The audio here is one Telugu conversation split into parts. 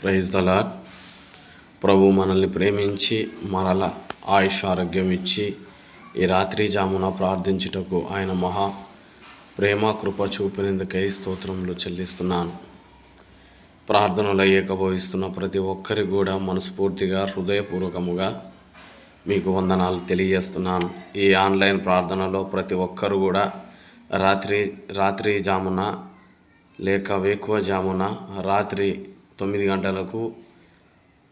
ప్రైజ్ ద ప్రభు మనల్ని ప్రేమించి మరల ఆయుష్ ఆరోగ్యం ఇచ్చి ఈ రాత్రి జామున ప్రార్థించుటకు ఆయన మహా ప్రేమ కృప చూపినందుకై స్తోత్రములు చెల్లిస్తున్నాను. ప్రార్థనలు ఏకభవిస్తున్న ప్రతి ఒక్కరి కూడా మనస్ఫూర్తిగా హృదయపూర్వకముగా మీకు వందనాలు తెలియజేస్తున్నాను. ఈ ఆన్లైన్ ప్రార్థనలో ప్రతి ఒక్కరు కూడా రాత్రి రాత్రి జామున లేక వేకువ జామున రాత్రి తొమ్మిది గంటలకు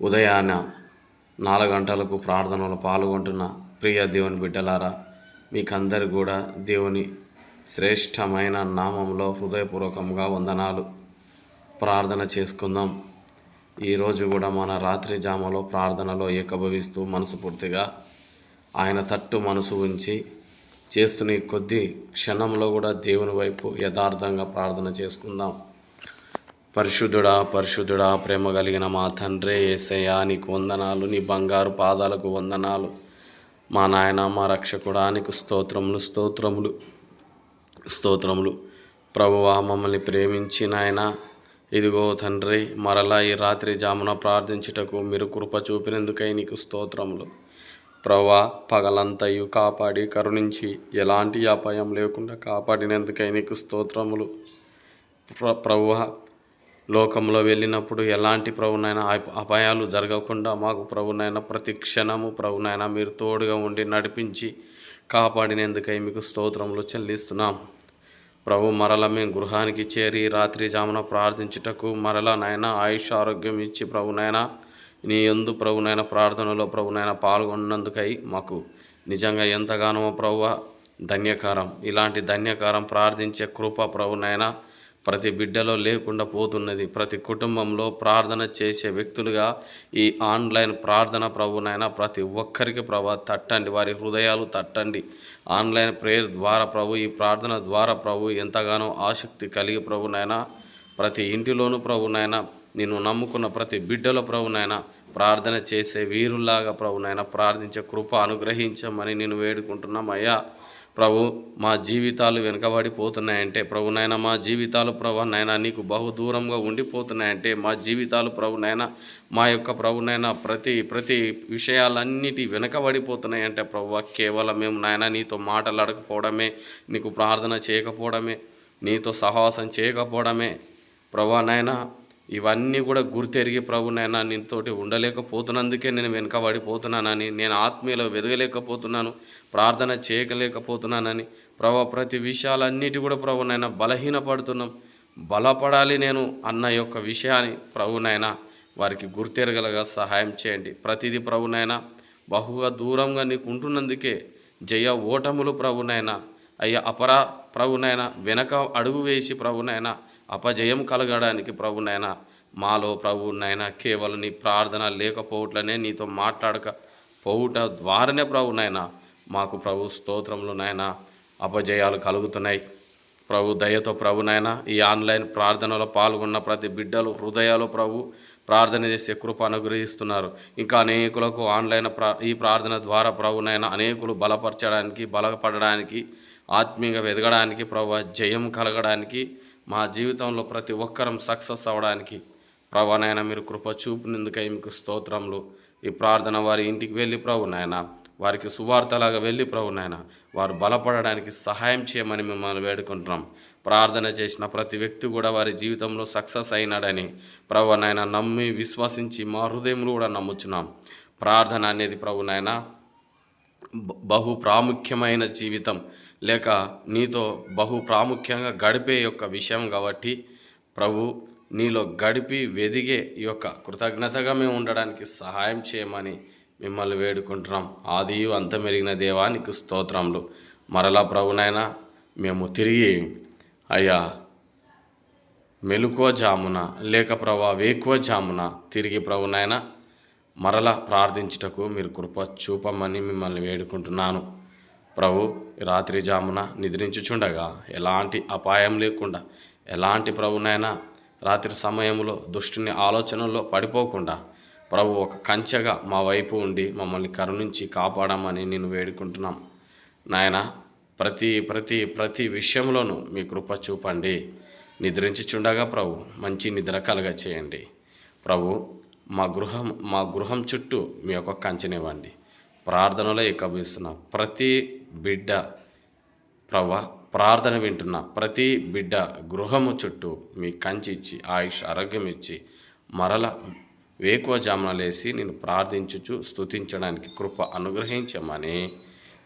ఉదయాన నాలుగు గంటలకు ప్రార్థనలో పాల్గొంటున్న ప్రియ దేవుని బిడ్డలారా మీకందరు కూడా దేవుని శ్రేష్టమైన నామంలో హృదయపూర్వకంగా వందనాలు. ప్రార్థన చేసుకుందాం. ఈరోజు కూడా మన రాత్రి జామలో ప్రార్థనలో ఏకభవిస్తూ మనసుపూర్తిగా ఆయన తట్టు మనసు ఉంచి చేస్తున్న కొద్ది క్షణంలో కూడా దేవుని వైపు యథార్థంగా ప్రార్థన చేసుకుందాం. పరిశుద్ధుడా పరిశుద్ధుడా ప్రేమ కలిగిన మా తండ్రే ఏసయ్యా నీకు వందనాలు నీ బంగారు పాదాలకు వందనాలు. మా నాయన మా రక్షకుడా నీకు స్తోత్రములు స్తోత్రములు స్తోత్రములు. ప్రభువా మమ్మల్ని ప్రేమించి నాయన ఇదిగో తండ్రి మరలా ఈ రాత్రి జామున ప్రార్థించుటకు మీరు కృప చూపినందుకై నీకు స్తోత్రములు. ప్రవ్వా పగలంతయు కాపాడి కరుణించి ఎలాంటి అపాయం లేకుండా కాపాడినందుకై నీకు స్తోత్రములు. ప్ర ప్రభువా లోకంలో వెళ్ళినప్పుడు ఎలాంటి ప్రభునైనా అపాయాలు జరగకుండా మాకు ప్రభునైనా ప్రతి క్షణము ప్రభునైనా మీరు తోడుగా ఉండి నడిపించి కాపాడినందుకై మీకు స్తోత్రములు చెల్లిస్తున్నాం. ప్రభు మరల మేము గృహానికి చేరి రాత్రి జామున ప్రార్థించుటకు మరల నాయన ఆయుష్ ఆరోగ్యం ఇచ్చి ప్రభునైనా నీ ఎందు ప్రభునైన ప్రార్థనలో ప్రభునైన పాల్గొన్నందుకై మాకు నిజంగా ఎంతగానో ప్రభువ ధన్యకారం. ఇలాంటి ధన్యకారం ప్రార్థించే కృప ప్రభునైనా ప్రతి బిడ్డలో లేకుండా పోతున్నది. ప్రతి కుటుంబంలో ప్రార్థన చేసే వ్యక్తులుగా ఈ ఆన్లైన్ ప్రార్థన ప్రభునైనా ప్రతి ఒక్కరికి ప్రభ తట్టండి. వారి హృదయాలు తట్టండి. ఆన్లైన్ ప్రేయర్ ద్వారా ప్రభు ఈ ప్రార్థన ద్వారా ప్రభు ఎంతగానో ఆసక్తి కలిగి ప్రభునైనా ప్రతి ఇంటిలోనూ ప్రభునైనా నిన్ను నమ్ముకున్న ప్రతి బిడ్డలో ప్రభునైనా ప్రార్థన చేసే వీరుల్లాగా ప్రభునైనా ప్రార్థించే కృప అనుగ్రహించమని నేను వేడుకుంటున్నాం. అయ్యా ప్రభు మా జీవితాలు వెనుకబడిపోతున్నాయంటే ప్రభు నాయన మా జీవితాలు ప్రభు నాయన నీకు బహు దూరంగా ఉండిపోతున్నాయంటే మా జీవితాలు ప్రభు నాయన మా యొక్క ప్రభు నాయన ప్రతి ప్రతి విషయాలన్నిటి వెనకబడిపోతున్నాయంటే ప్రభు కేవలం మేము నాయన నీతో మాటలాడకపోవడమే నీకు ప్రార్థన చేయకపోవడమే నీతో సహవాసం చేయకపోవడమే ప్రభా నాయన ఇవన్నీ కూడా గుర్తెరిగి ప్రభు నాయన నీతోటి ఉండలేకపోతున్నందుకే నేను వెనుకబడిపోతున్నానని నేను ఆత్మీయలో వెదగలేకపోతున్నాను ప్రార్థన చేయలేకపోతున్నానని ప్రభు ప్రతి విషయాలన్నిటి కూడా ప్రభు నాయన బలహీనపడుతున్నాం. బలపడాలి నేను అన్న యొక్క విషయాన్ని ప్రభునైనా వారికి గుర్తెరగలగా సహాయం చేయండి. ప్రతిదీ ప్రభునైనా బహుగా దూరంగా నీకు ఉంటున్నందుకే జయ ఓటములు ప్రభునైనా అయ్యా అపరా ప్రభునైనా వెనక అడుగు వేసి ప్రభునైనా అపజయం కలగడానికి ప్రభునైనా మాలో ప్రభునైనా కేవలం నీ ప్రార్థన లేకపోవట్లనే నీతో మాట్లాడక పోవుట ద్వారానే ప్రభు నాయన మాకు ప్రభు స్తోత్రంలో నాయన అపజయాలు కలుగుతున్నాయి. ప్రభు దయతో ప్రభు నాయన ఈ ఆన్లైన్ ప్రార్థనలో పాల్గొన్న ప్రతి బిడ్డలు హృదయాలు ప్రభు ప్రార్థన చేసే కృప అనుగ్రహిస్తున్నారు. ఇంకా అనేకులకు ఆన్లైన్ ప్రా ఈ ప్రార్థన ద్వారా ప్రభునైనా అనేకులు బలపరచడానికి బలపడడానికి ఆత్మీయంగా ఎదగడానికి ప్రభు జయం కలగడానికి మా జీవితంలో ప్రతి ఒక్కరం సక్సెస్ అవ్వడానికి ప్రభానైనా మీరు కృప చూపినందుకై మీకు స్తోత్రములు. ఈ ప్రార్థన వారి ఇంటికి వెళ్ళి ప్రభు నాయన వారికి సువార్తలాగా వెళ్ళి ప్రభు నాయన వారు బలపడడానికి సహాయం చేయమని మిమ్మల్ని వేడుకుంటున్నాం. ప్రార్థన చేసిన ప్రతి వ్యక్తి కూడా వారి జీవితంలో సక్సెస్ అయినాడని ప్రభు నాయన నమ్మి విశ్వసించి మా హృదయంలో కూడా నమ్ముచున్నాం. ప్రార్థన అనేది ప్రభు నాయన బహు ప్రాముఖ్యమైన జీవితం. లేక నీతో బహు ప్రాముఖ్యంగా గడిపే యొక్క విషయం కాబట్టి ప్రభు నీలో గడిపి వెదిగే ఈ యొక్క కృతజ్ఞతగా మేము ఉండడానికి సహాయం చేయమని మిమ్మల్ని వేడుకుంటున్నాం. ఆది అంతమెరిగిన దేవానికి స్తోత్రములు. మరలా ప్రభునైనా మేము తిరిగి అయ్యా మెలుకువ జామున లేక ప్రభా వేకువ జామున తిరిగి ప్రభునైనా మరల ప్రార్థించుటకు మీరు కృప చూపమని మిమ్మల్ని వేడుకుంటున్నాను. ప్రభు రాత్రి జామున నిద్రించుచుండగా ఎలాంటి అపాయం లేకుండా ఎలాంటి ప్రభునైనా రాత్రి సమయంలో దుష్టుని ఆలోచనలో పడిపోకుండా ప్రభు ఒక కంచెగా మా వైపు ఉండి మమ్మల్ని కరుణించి కాపాడమని నేను వేడుకుంటున్నాం. నాయన ప్రతి ప్రతి ప్రతి విషయంలోనూ మీ కృప చూపండి. నిద్రించుచుండగా ప్రభు మంచి నిద్ర కలగ చేయండి. ప్రభు మా గృహం మా గృహం చుట్టూ మీ యొక్క కంచెనివ్వండి. ప్రార్థనలో ఏకభిస్తున్న ప్రతి బిడ్డ ప్రవ ప్రార్థన వింటున్న ప్రతి బిడ్డ గృహము చుట్టూ మీ కంచి ఇచ్చి ఆయుష్ ఆరోగ్యం ఇచ్చి మరల వేకువ జామున లేసి నేను ప్రార్థించుచు స్తుతించడానికి కృప అనుగ్రహించమని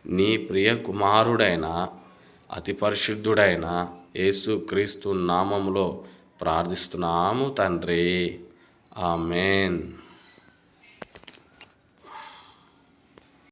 నీ ప్రియ కుమారుడైన అతి పరిశుద్ధుడైన యేసు క్రీస్తు నామములో ప్రార్థిస్తున్నాము తండ్రి. ఆమెన్.